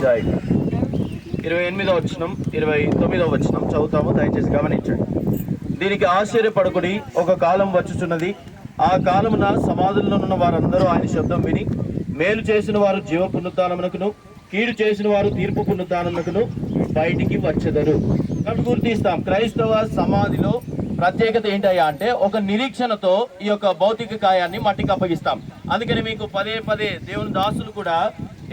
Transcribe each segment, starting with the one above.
అధ్యాయం ఇరవై ఎనిమిదో వచనం ఇరవై తొమ్మిదో వచనం చదువుతాము దయచేసి గమనించండి. దీనికి ఆశ్చర్యపడుకుని ఒక కాలం వచ్చుచున్నది. ఆ కాలమున సమాధుల్లో ఉన్న వారందరూ ఆయన శబ్దం విని మేలు చేసిన వారు జీవ పునరుద్ధానమునకును కీడు చేసిన వారు తీర్పు పునరుద్ధానమునకును బయటికి వచ్చెదరు. కాబట్టి గుర్తిస్తాం క్రైస్తవ సమాధిలో ప్రత్యేకత ఏంటయ్యా అంటే ఒక నిరీక్షణతో ఈ యొక్క భౌతిక కాయాన్ని మట్టికి అప్పగిస్తాం. అందుకని మీకు పదే పదే దేవుని దాసులు కూడా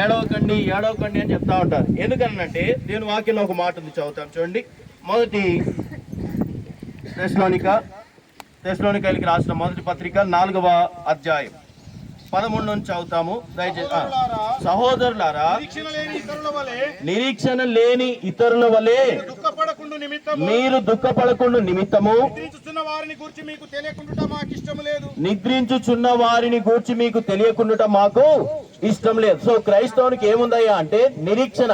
ఏడవకండి ఏడవకండి అని చెప్తా ఉంటారు. ఎందుకనంటే నేను వాక్యంలో ఒక మాట ఉంది చదువుతాను చూడండి. మొదటి తెస్లోనిక తెస్లోనికలకి రాసిన మొదటి పత్రిక నాలుగవ అధ్యాయం. పదమూడు నుంచి చదువుతాము. దయచేసి సహోదరులారా నిరీక్షణ లేని ఇతరుల వలె మీరు దుఃఖపడకుండా నిమిత్తము. నిద్రించుతున్న వారిని గురించి మీకు తెలియకుండా మాకు ఇష్టం లేదు. నిద్రించుచున్న వారిని గూర్చి మీకు తెలియకుండా మాకు ఇష్టం లేదు. సో క్రైస్తవునికి ఏముందయ్యా అంటే నిరీక్షణ.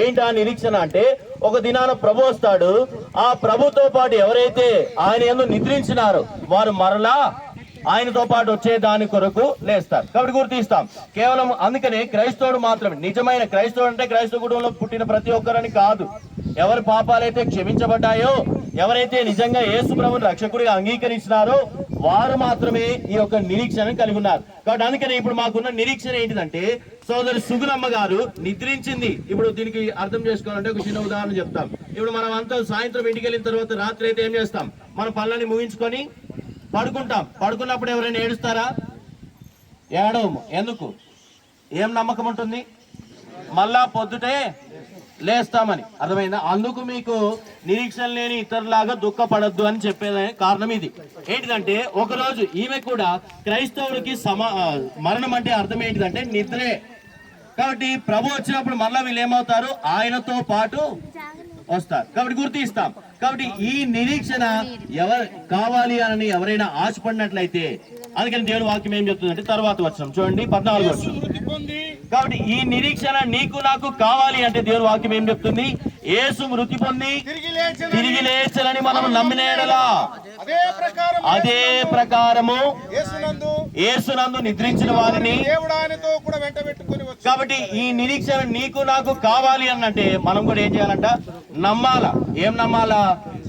ఏంటి ఆ నిరీక్షణ అంటే ఒక దినాన ప్రభు వస్తాడు. ఆ ప్రభుతో పాటు ఎవరైతే ఆయన ఎందు నిద్రించినారో వారు మరలా ఆయనతో పాటు వచ్చే దాని కొరకు లేస్తారు. కాబట్టి గుర్తిస్తాం కేవలం అందుకనే క్రైస్తవుడు మాత్రమే నిజమైన క్రైస్తవుడు అంటే క్రైస్తవ కుటుంబంలో పుట్టిన ప్రతి ఒక్కరని కాదు. ఎవరి పాపాలైతే క్షమించబడ్డాయో ఎవరైతే నిజంగా యేసు ప్రభుని రక్షకుడిగా అంగీకరించినారో వారు మాత్రమే ఈ యొక్క నిరీక్షణను కలిగి ఉన్నారు. కాబట్టి అందుకని ఇప్పుడు మాకున్న నిరీక్షణ ఏంటిదంటే సోదరి సుగుణమ్మ గారు నిద్రించింది. ఇప్పుడు దీనికి అర్థం చేసుకోవాలంటే ఒక చిన్న ఉదాహరణ చెప్తాం. ఇప్పుడు మనం అంతా సాయంత్రం ఇంటికి వెళ్ళిన తర్వాత రాత్రి అయితే ఏం చేస్తాం? మన పనులని ముగించుకొని పడుకుంటాం. పడుకున్నప్పుడు ఎవరైనా ఏడుస్తారా? ఏడవము. ఎందుకు? ఏం నమ్మకం ఉంటుంది? మళ్ళా పొద్దుటే లేస్తామని. అర్థమైందా? అందుకు మీకు నిరీక్షణ లేని ఇతరులాగా దుఃఖపడద్దు అని చెప్పేదానికి కారణం ఇది. ఏంటిదంటే ఒకరోజు ఈమె కూడా క్రైస్తవుడికి సమా మరణం అంటే అర్థం ఏంటిదంటే నిద్రే. కాబట్టి ప్రభు వచ్చినప్పుడు మళ్ళా వీళ్ళు ఏమవుతారు? ఆయనతో పాటు వస్తారు. కాబట్టి గుర్తిస్తాం. కాబట్టి ఈ నిరీక్షణ ఎవరు కావాలి అని ఎవరైనా ఆశపడినట్లయితే అందుకని దేవుని వాక్యం ఏం చెప్తుందంటే తర్వాత వచ్చినాం చూడండి పద్నాలుగు వచ్చినాం కాబట్టి ఈ నిరీక్షణ నీకు నాకు కావాలి అంటే దేవుని వాక్యం ఏం చెప్తుంది? యేసు మృతి పొంది తిరిగి లేచిన తిరిగి లేచలని మనం నమ్మినేడలా అదే ప్రకారం అదే ప్రకారము యేసునందు నిద్రించిన వారిని కాబట్టి ఈ నిరీక్షణ నీకు నాకు కావాలి అన్నంటే మనం కూడా ఏం చేయాలంట? నమ్మాలా? ఏం నమ్మాలా?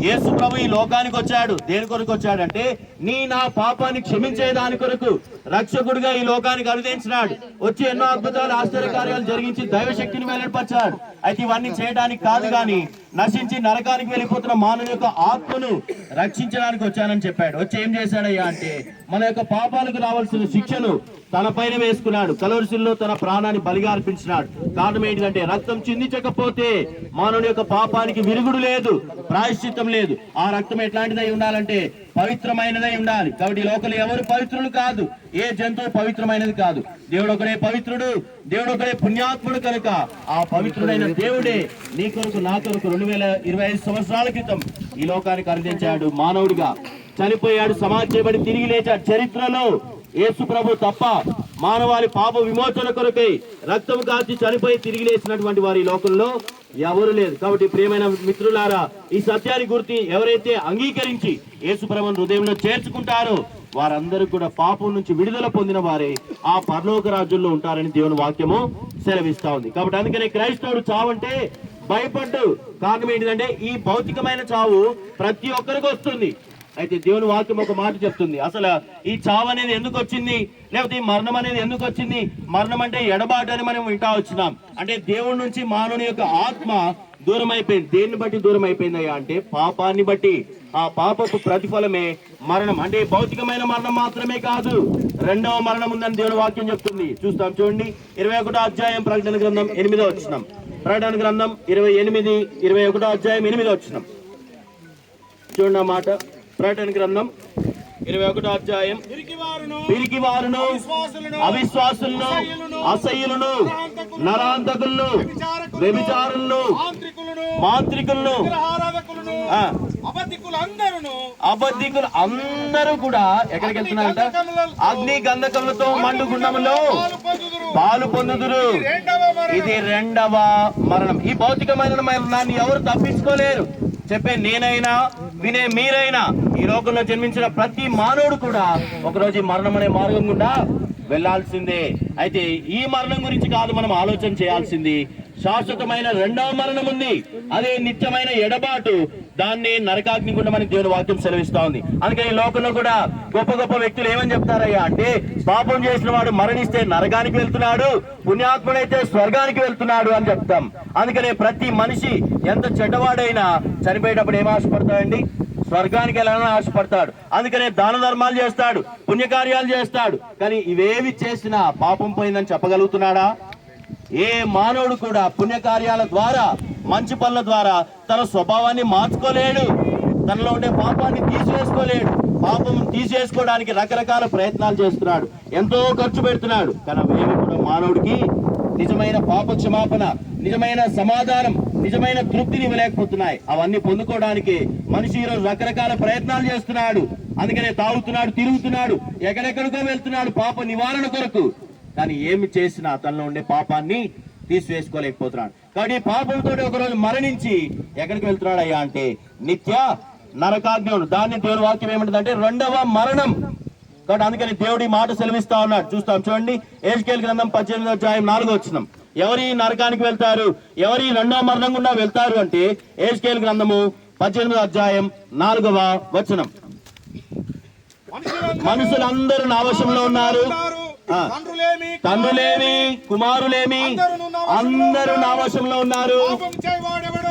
యేసు ప్రభు ఈ లోకానికి వచ్చాడు. దేని కొరకు వచ్చాడంటే నీ నా పాపాన్ని క్షమించే దాని కొరకు రక్షకుడిగా ఈ లోకానికి అనుదించినాడు వచ్చి ఎన్నో అద్భుతాలు ఆశ్చర్య కార్యాలు జరిగించి దైవశక్తిని వెల్లడిపరిచాడు. అయితే ఇవన్నీ చేయడానికి కాదు గాని నశించి నరకానికి వెళ్ళిపోతున్న మానవుని యొక్క ఆత్మను రక్షించడానికి వచ్చానని చెప్పాడు. వచ్చి ఏం చేశాడయ్యా అంటే మన యొక్క పాపాలకు రావాల్సిన శిక్షను తన పైన వేసుకున్నాడు. కలవరిశిల్లో తన ప్రాణాన్ని బలిగా అర్పించినాడు. కారణం ఏంటంటే రక్తం చిందించకపోతే మానవుని యొక్క పాపానికి విరుగుడు లేదు ప్రాయశ్చిత్తం లేదు. ఆ రక్తం ఎట్లాంటిదై ఉండాలంటే పవిత్రమైనదై ఉండాలి. కాబట్టి లోకలు ఎవరు పవిత్రులు కాదు. ఏ జంతువు పవిత్రమైనది కాదు. దేవుడు ఒకడే పవిత్రుడు దేవుడు ఒకడే పుణ్యాత్ముడు కనుక. ఆ పవిత్రుడైన దేవుడే నీ కొరకు నా కొరకు రెండు వేల ఇరవై ఐదు సంవత్సరాల క్రితం ఈ లోకానికి అందించాడు మానవుడిగా. చనిపోయాడు సమాధి చేయబడి తిరిగి లేచాడు. చరిత్రలో యేసు ప్రభు తప్ప మానవాళి పాప విమోచన కొరకై రక్తం కాచి చనిపోయి తిరిగి లేచినటువంటి వారి లోకంలో ఎవరు లేదు. కాబట్టి ప్రియమైన మిత్రులారా ఈ సత్యాన్ని గుర్తి ఎవరైతే అంగీకరించి యేసు ప్రభుని హృదయంలో చేర్చుకుంటారో వారందరూ కూడా పాపం నుంచి విడుదల పొందిన వారే ఆ పరలోక రాజ్యంలో ఉంటారని దేవుని వాక్యము సెలవిస్తా ఉంది. కాబట్టి అందుకనే క్రైస్తవుడు చావంటే భయపడ్డు. కారణం ఏంటిదంటే ఈ భౌతికమైన చావు ప్రతి ఒక్కరికి వస్తుంది. అయితే దేవుని వాక్యం ఒక మాట చెప్తుంది. అసలు ఈ చావు అనేది ఎందుకు వచ్చింది? లేకపోతే ఈ మరణం అనేది ఎందుకు వచ్చింది? మరణం అంటే ఎడబాటు అని మనం వింటా వచ్చినాం. అంటే దేవుడి నుంచి మానవుని యొక్క ఆత్మ దూరం అయిపోయింది దేన్ని బట్టి దూరం అయిపోయిందయ్యా అంటే పాపాన్ని బట్టి. ఆ పాపపు ప్రతిఫలమే మరణం. అంటే భౌతికమైన మరణం మాత్రమే కాదు రెండవ మరణం ఉందని దేవుని వాక్యం చెప్తుంది. చూస్తాం చూడండి. ఇరవై ఒకటో అధ్యాయం ప్రకటన గ్రంథం ఎనిమిదో వచ్చినాం ప్రకటన గ్రంథం ఇరవై ఎనిమిది ఇరవై ఒకటో అధ్యాయం ఎనిమిదో వచ్చినాం చూడండి ఆ మాట. ప్రకటన గ్రంథం ఇరవై ఒకటో అధ్యాయం. పిరికి వారును విశ్వాసులను అవిశ్వాసులను అసహ్యులను నరాంతకులను వ్యభిచారులను మాంత్రికులను అబద్ధికులు అందరూ కూడా ఎక్కడికి వెళ్తున్నారంట అగ్ని గంధకములతో మండు గుండములో పాలు పొందుదురు. ఇది రెండవ మరణం. ఈ భౌతికమైన మరణాన్ని ఎవరు తప్పించుకోలేరు? చెప్పే నేనైనా వినే మీరైనా ఈ లోకంలో జన్మించిన ప్రతి మానవుడు కూడా ఒకరోజు మరణం అనే మార్గం గుండా వెళ్ళాల్సిందే. అయితే ఈ మరణం గురించి కాదు మనం ఆలోచన చేయాల్సింది. శాశ్వతమైన రెండవ మరణం ఉంది. అదే నిత్యమైన ఎడబాటు. దాన్ని నరకాగ్ని గుండమని దేవుని వాక్యం సెలవిస్తా ఉంది అందుకని ఈ లోకంలో కూడా గొప్ప గొప్ప వ్యక్తులు ఏమని చెప్తారయ్యా అంటే పాపం చేసిన వాడు మరణిస్తే నరకానికి వెళ్తున్నాడు పుణ్యాత్ముడైతే స్వర్గానికి వెళ్తున్నాడు అని చెప్తాం. అందుకనే ప్రతి మనిషి ఎంత చెడ్డవాడైనా చనిపోయేటప్పుడు ఏం ఆశపడతాడండి? స్వర్గానికి వెళ్ళాలని ఆశపడతాడు. అందుకనే దాన ధర్మాలు చేస్తాడు పుణ్యకార్యాలు చేస్తాడు. కానీ ఇవేవి చేసినా పాపం పోయిందని చెప్పగలుగుతున్నాడా? ఏ మానవుడు కూడా పుణ్యకార్యాల ద్వారా మంచి పనుల ద్వారా తన స్వభావాన్ని మార్చుకోలేడు. తనలో ఉండే పాపాన్ని తీసివేసుకోలేడు. పాపం తీసేసుకోవడానికి రకరకాల ప్రయత్నాలు చేస్తున్నాడు. ఎంతో ఖర్చు పెడుతున్నాడు. కానీ ఏమి కూడా మానవుడికి నిజమైన పాప క్షమాపణ నిజమైన సమాధానం నిజమైన తృప్తిని ఇవ్వలేకపోతున్నాయి. అవన్నీ పొందుకోవడానికి మనిషి ఈరోజు రకరకాల ప్రయత్నాలు చేస్తున్నాడు. అందుకనే తాగుతున్నాడు తిరుగుతున్నాడు ఎక్కడెక్కడికో వెళ్తున్నాడు పాప నివారణ కొరకు. కానీ ఏమి చేసినా తనలో ఉండే పాపాన్ని తీసివేసుకోలేకపోతున్నాడు. కాబట్టి ఈ పాపంతో ఒకరోజు మరణించి ఎక్కడికి వెళ్తున్నాడు అయ్యా అంటే నిత్య నరకాజ్ఞం దాన్ని దేవుని వాక్యం ఏమంటుందంటే రెండవ మరణం. కాబట్టి అందుకని దేవుడి మాట సెలవిస్తా ఉన్నాడు. చూస్తాం చూడండి. ఏజ్కేల్ గ్రంథం పద్దెనిమిదో అధ్యాయం నాలుగో వచ్చినాం ఎవరి నరకానికి వెళ్తారు? ఎవరి రెండవ మరణం గుండా వెళ్తారు అంటే ఏజ్కేల్ గ్రంథము పద్దెనిమిదో అధ్యాయం నాలుగవ వచనం. మనుషులందరూ మనుషులందరూ నా వశంలో ఉన్నారు. తండ్రులేమి కుమారులేమి అందరూ నా వశంలో ఉన్నారు.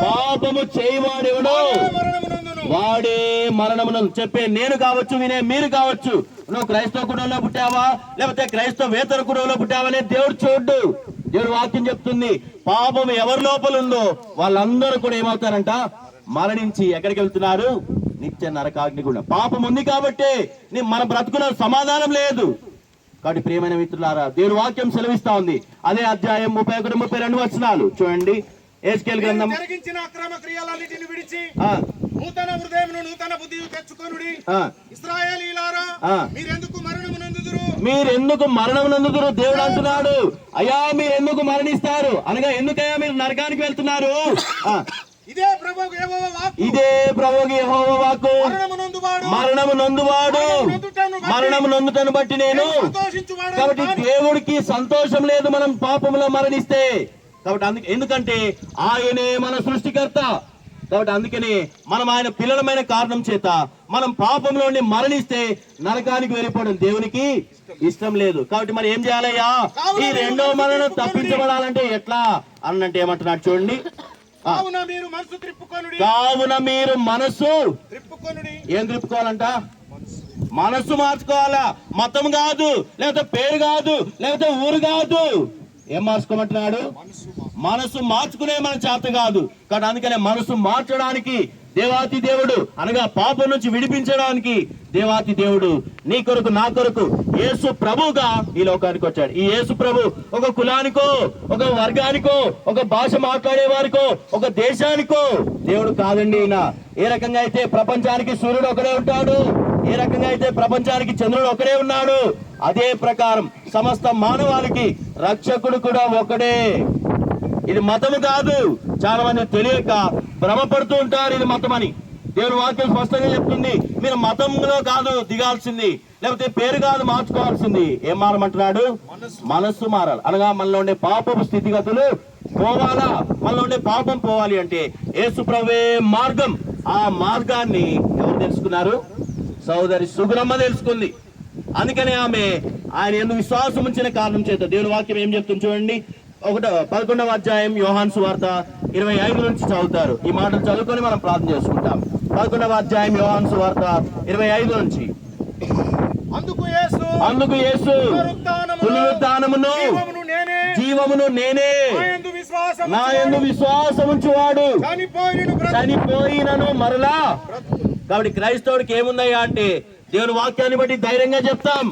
పాపము చేయవాడెవడో? వాడే మరణమును చెప్పే నేను కావచ్చు వినే మీరు కావచ్చు. నువ్వు క్రైస్తవ కుటుంబంలో పుట్టావా? లేకపోతే క్రైస్తవ వేతర కుటుంబంలో పుట్టావా అనే దేవుడు చూడ్డు. దేవుడు వాక్యం చెప్తుంది. పాపం ఎవరి లోపల ఉందో వాళ్ళందరూ కూడా ఏమవుతారంట? మరణించి ఎక్కడికి వెళ్తున్నారు? నిత్య నరకాగ్ని కూడా పాపం ఉంది కాబట్టి మన బ్రతుకున సమాధానం లేదు. కాబట్టి ప్రియమైన మిత్రులారా దేవుని వాక్యం సెలవిస్తా ఉంది. అదే అధ్యాయం ముప్పై ఒకటి ముప్పై రెండు వచనాలు. చూడండి. ఏస్కేల్ గ్రంథం జరిగించిన అక్రమ క్రియలన్నిటిని విడిచి నూతన హృదయమును నూతన బుద్ధి తెచ్చుకొనుడి. ఇస్రాయేలీలారా. మీరెందుకు మరణమునందుదురు మీరెందుకు మరణం నందుతురు దేవుడు అంటున్నాడు అయ్యా మీరు ఎందుకు మరణిస్తారు? అనగా ఎందుకయ్యా మీరు నరకానికి వెళ్తున్నారు? ఇదే ప్రభు యెహోవా వాక్కు. మరణము నొందువాడు. మరణము నొందుటను బట్టి నేను కాబట్టి దేవుడికి సంతోషం లేదు మనం పాపంలో మరణిస్తే. కాబట్టి అందుకే ఎందుకంటే ఆయనే మన సృష్టికర్త. కాబట్టి అందుకనే మనం ఆయన పిల్లలమైన కారణం చేత మనం పాపంలోని మరణిస్తే నరకానికి వెళ్ళిపోవడం దేవునికి ఇష్టం లేదు. కాబట్టి మరి ఏం చేయాలయ్యా? ఈ రెండో మరణం తప్పించబడాలంటే ఎట్లా? అన్నంటే ఏమంటున్నాడు చూడండి. కావున మీరు మనసు త్రిప్పుకొనుడి. కావున మీరు మనస్సు త్రిప్పుకొనుడి. ఏం తిప్పుకోవాలంట మనస్సు మార్చుకోవాలా? మతం కాదు లేకపోతే పేరు కాదు లేకపోతే ఊరు కాదు. ఏం మార్చుకోమంటున్నాడు? మనసు మార్చుకునే మన చేత కాదు. కానీ అందుకనే మనసు మార్చడానికి దేవాతి దేవుడు అనగా పాపం నుంచి విడిపించడానికి దేవాతి దేవుడు నీ కొరకు నా కొరకు యేసు ప్రభుగా ఈ లోకానికి వచ్చాడు. ఈ యేసు ప్రభు ఒక కులానికో ఒక వర్గానికో ఒక భాష మాట్లాడే వారికో ఒక దేశానికో దేవుడు కాదండి ఈయన. ఏ రకంగా అయితే ప్రపంచానికి సూర్యుడు ఒకడే ఉంటాడు ఏ రకంగా అయితే ప్రపంచానికి చంద్రుడు ఒకడే ఉన్నాడు అదే ప్రకారం సమస్త మానవాళికి రక్షకుడు కూడా ఒకడే. ఇది మతము కాదు చాలా మంది తెలియక భ్రమపడుతూ ఉంటారు ఇది మతం అని దేవుని వాక్యం స్పష్టంగా చెప్తుంది. మీరు మతంలో కాదు దిగాల్సింది. లేకపోతే పేరు కాదు మార్చుకోవాల్సింది. ఏం మారమంటున్నాడు? మనస్సు మారాలి. అనగా మనలో ఉండే పాపపు స్థితిగతులు పోవాలా? మనలో ఉండే పాపం పోవాలి అంటే ఏసుప్రవే మార్గం. ఆ మార్గాన్ని ఎవరు తెలుసుకున్నారు? సోదరి సుగురమ్మ తెలుసుకుంది. అందుకనే ఆమె ఆయన ఎందుకు విశ్వాసం ఉంచిన కారణం చేత దేవుని వాక్యం ఏం చెప్తుంది చూడండి. ఒకటో పదకొండవ అధ్యాయం యోహాన్ సువార్త ఇరవై ఐదు నుంచి చదువుతారు. ఈ మాటలు చదువుకొని మనం ప్రార్థన చేసుకుంటాం. పదకొండవ అధ్యాయం యోహాన్ సువార్త ఇరవై ఐదు నుంచి. అందుకు యేసు అందుకు యేసు పునరుద్ధానమును జీవమును నేనే నా ఎందు విశ్వాసం ఉంచువాడు చనిపోయిన చనిపోయినను మరలా. కాబట్టి క్రైస్తవుడికి ఏముందయ్యా అంటే దేవుని వాక్యాన్ని బట్టి ధైర్యంగా చెప్తాం.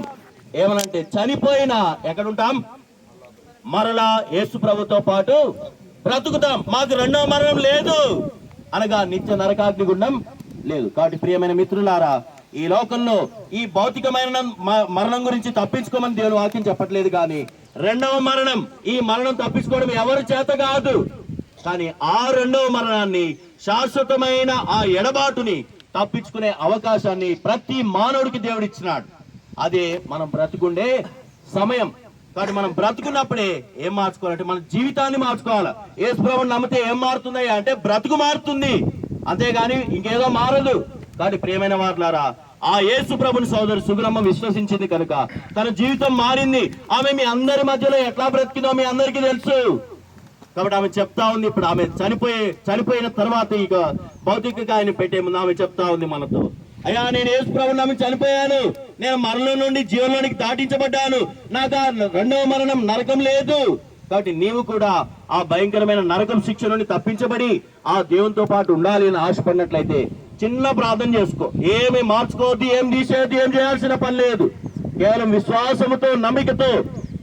ఏమనంటే చనిపోయినా ఎక్కడుంటాం? మరలా యేసు ప్రభుతో పాటు బ్రతుకుతాం. మాకు రెండవ మరణం లేదు. అనగా నిత్య నరకాగ్ని గుండం లేదు. కాబట్టి ప్రియమైన మిత్రులారా ఈ లోకంలో ఈ భౌతికమైన మ- మరణం గురించి తప్పించుకోమని దేవుని వాక్యం చెప్పట్లేదు కానీ రెండవ మరణం ఈ మరణం తప్పించుకోవడం ఎవరి చేత కాదు. కానీ ఆ రెండవ మరణాన్ని శాశ్వతమైన ఆ ఎడబాటుని తప్పించుకునే అవకాశాన్ని ప్రతి మానవుడికి దేవుడిచ్చినాడు. అదే మనం బ్రతుకుండే సమయం. కాబట్టి మనం బ్రతుకున్నప్పుడే ఏం మార్చుకోవాలంటే మన జీవితాన్ని మార్చుకోవాలి. ఏసు ప్రభుని నమ్మితే ఏం మారుతున్నాయి అంటే బ్రతుకు మారుతుంది. అంతేగాని ఇంకేదో మారదు. కానీ ప్రియమైన వారులారా ఆ యేసు ప్రభుని సోదరు సుగురమ్మ విశ్వసించింది కనుక తన జీవితం మారింది. ఆమె మీ అందరి మధ్యలో ఎట్లా బ్రతికిందో మీ అందరికీ తెలుసు. కాబట్టి ఆమె చెప్తా ఉంది ఇప్పుడు. ఆమె చనిపోయే చనిపోయిన తర్వాత ఇక భౌతిక ఆయన పెట్టే ముందు ఆమె చెప్తా ఉంది మనతో. అయ్యా నేను యేసు ప్రభుని నమ్మి చనిపోయాను. నేను మరణం నుండి జీవనంలోనికి దాటించబడ్డాను. నాకు ఆ రెండవ మరణం నరకం లేదు. కాబట్టి నీవు కూడా ఆ భయంకరమైన నరకం శిక్ష నుండి తప్పించబడి ఆ దేవునితో పాటు ఉండాలి అని ఆశపడినట్లయితే చిన్న ప్రార్థన చేసుకో. ఏమి మార్చుకోవద్దు ఏం తీసేది ఏం చేయాల్సిన పని లేదు. కేవలం విశ్వాసముతో నమ్మికతో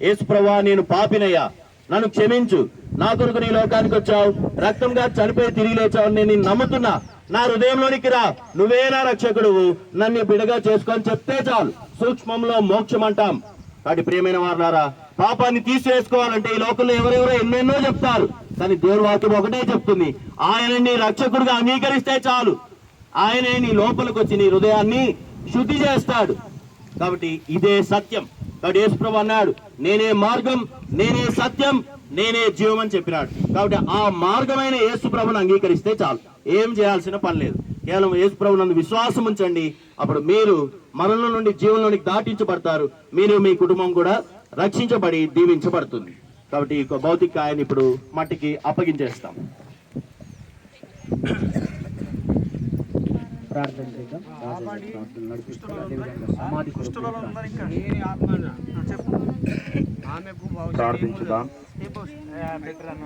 యేసు నేను పాపినయ్యా నన్ను క్షమించు. నా కొరకు నీ లోకానికి వచ్చావు. రక్తంగా చనిపోయి తిరిగి లేచావు నేను నిన్ను నమ్ముతున్నా. నా హృదయంలోనికి రా. నువ్వే నా రక్షకుడు నన్ను బిడగా చేసుకొని చెప్తే చాలు. సూక్ష్మంలో మోక్షం అంటాం కాబట్టి ప్రియమైన వారులారా పాపాన్ని తీసివేసుకోవాలంటే ఈ లోకంలో ఎవరెవరో ఎన్నెన్నో చెప్తారు. కానీ దేవుడు వాక్యం ఒకటే చెప్తుంది. ఆయనని రక్షకుడిగా అంగీకరిస్తే చాలు. ఆయనే నీ లోపలికి వచ్చి నీ హృదయాన్ని శుద్ధి చేస్తాడు. కాబట్టి ఇదే సత్యం. కాబట్టి యేసుప్రభు అన్నాడు నేనే మార్గం నేనే సత్యం నేనే జీవం అని చెప్పినాడు. కాబట్టి ఆ మార్గమైన యేసుప్రభుని అంగీకరిస్తే చాలు. ఏం చేయాల్సిన పని లేదు. కేవలం యేసుప్రభు నందు విశ్వాసం ఉంచండి. అప్పుడు మీరు మరణం నుండి జీవంలోనికి దాటించబడతారు. మీరు మీ కుటుంబం కూడా రక్షించబడి దీవించబడుతుంది. కాబట్టి ఈ భౌతిక కాయని ఇప్పుడు మట్టికి అప్పగించేస్తాం. ప్రార్థన చేద్దాం. ప్రార్థించుదాం.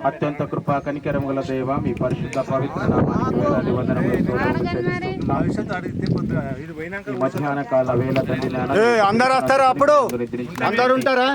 అత్యంత కృపా కనికరం గల దేవ మీ పరిశుద్ధ పవిత్ర మధ్యాహ్న కాల వేళ అందరు వస్తారా అప్పుడు? అందరు ఉంటారా?